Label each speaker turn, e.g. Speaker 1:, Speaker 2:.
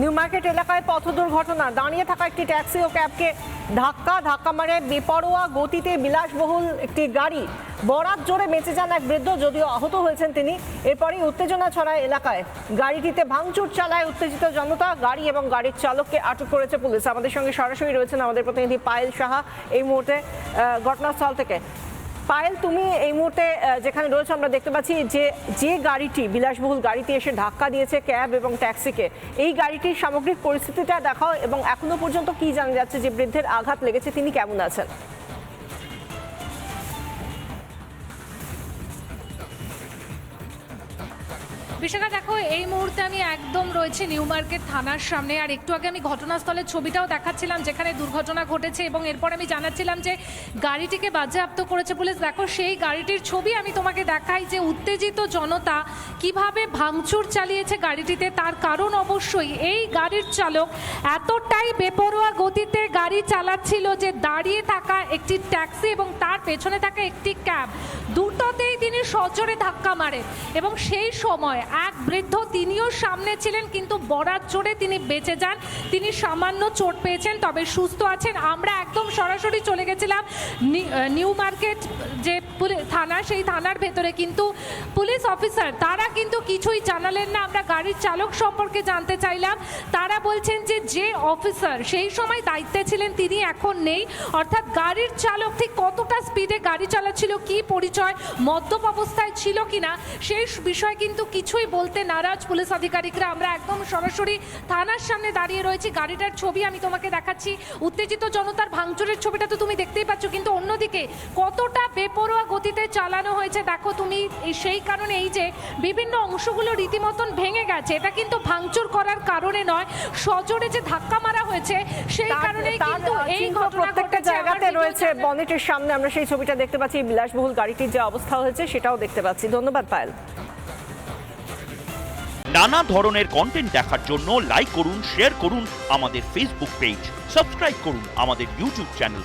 Speaker 1: New market এলাকায় পথ দুর্ঘটনা। দাঁড়িয়ে থাকা একটি ট্যাক্সি ও ক্যাবকে ধাক্কা ধাক্কা মারে বেপরোয়া গতিতে বিলাসবহুল একটি গাড়ি। বরাত জোরে বেঁচে যান এক বৃদ্ধ, যদিও আহত হয়েছেন তিনি। এরপরই উত্তেজনা ছড়ায় এলাকায়। গাড়িটিতে ভাঙচুর চালায় উত্তেজিত জনতা। গাড়ি এবং গাড়ির চালককে আটক করেছে পুলিশ। আমাদের সঙ্গে সরাসরি রয়েছেন আমাদের প্রতিনিধি পায়েল সাহা। এই মুহূর্তে ঘটনাস্থল থেকে পায়েল তুমি এই মুহূর্তে যেখানে রয়েছে, আমরা দেখতে পাচ্ছি যে যে গাড়িটি, বিলাসবহুল গাড়িতে এসে ধাক্কা দিয়েছে ক্যাব এবং ট্যাক্সিকে। এই গাড়িটির সামগ্রিক পরিস্থিতিটা দেখাও, এবং এখনও পর্যন্ত কি জানা যাচ্ছে যে বৃদ্ধের আঘাত লেগেছে, তিনি কেমন আছেন?
Speaker 2: বিশাখা দেখো, এই মুহূর্তে আমি একদম রয়েছে নিউ মার্কেট থানার সামনে। আর একটু আগে আমি ঘটনাস্থলের ছবিটাও দেখাচ্ছিলাম, যেখানে দুর্ঘটনা ঘটেছে এবং এরপর আমি জানাচ্ছিলাম যে গাড়িটিকে বাজেয়াপ্ত করেছে পুলিশ। দেখো, সেই গাড়িটির ছবি আমি তোমাকে দেখাই যে উত্তেজিত জনতা কীভাবে ভাঙচুর চালিয়েছে গাড়িটিতে, তার কারণ অবশ্যই এই গাড়ির চালক এতটাই বেপরোয়া গতিতে গাড়ি চালাচ্ছিল যে দাঁড়িয়ে থাকা একটি ট্যাক্সি এবং তার পেছনে থাকা একটি ক্যাব, দুটোতেই তিনি সজোরে ধাক্কা মারে। এবং সেই সময় এক বৃদ্ধ তিনিও সামনে ছিলেন, কিন্তু বরাত জোরে তিনি বেঁচে যান। তিনি সামান্য চোট পেয়েছেন, তবে সুস্থ আছেন। আমরা একদম সরাসরি চলে গেছিলাম নিউ মার্কেট যে থানা সেই থানার ভেতরে কিন্তু পুলিশ অফিসার, তারা কিন্তু কিছুই জানালেন না। আমরা গাড়ির চালক সম্পর্কে জানতে চাইলাম। তারা বলছেন যে যে অফিসার, সেই সময় দায়িত্বে ছিলেন, তিনি এখন নেই। অর্থাৎ গাড়ির চালক ঠিক কতটা স্পিডে গাড়ি চালাচ্ছিল, কি পরিচয়, মদ্যপ অবস্থায় ছিল কিনা, সেই বিষয়ে কিন্তু কিছুই বলতে নারাজ পুলিশ আধিকারিকরা। আমরা একদম সরাসরি থানার সামনে দাঁড়িয়ে রয়েছি। গাড়িটার ছবি আমি তোমাকে দেখাচ্ছি। উত্তেজিত জনতার ভাঙচুরের ছবিটা তো তুমি দেখতেই পাচ্ছ, কিন্তু অন্যদিকে কতটা বেপরোয়া গতিতে চালানো হয়েছে। দেখো তুমি সেই কারণে এই যে বিভিন্ন অংশগুলো রীতিমতন ভেঙে গেছে এটা কিন্তু ভাঙচুর করার কারণে নয়। সজোরে যে ধাক্কা মারা হয়েছে সেই কারণে কিন্তু এই
Speaker 1: প্রত্যেকটা জায়গাতে রয়েছে বনেটের সামনে আমরা সেই ছবিটা দেখতে পাচ্ছি। বিলাসবহুল গাড়িটির যে অবস্থা হয়েছে সেটাও দেখতে পাচ্ছি। ধন্যবাদ পায়েল।
Speaker 3: নানা ধরনের কন্টেন্ট দেখার জন্য লাইক করুন শেয়ার করুন আমাদের ফেসবুক পেজ সাবস্ক্রাইব করুন আমাদের ইউটিউব চ্যানেল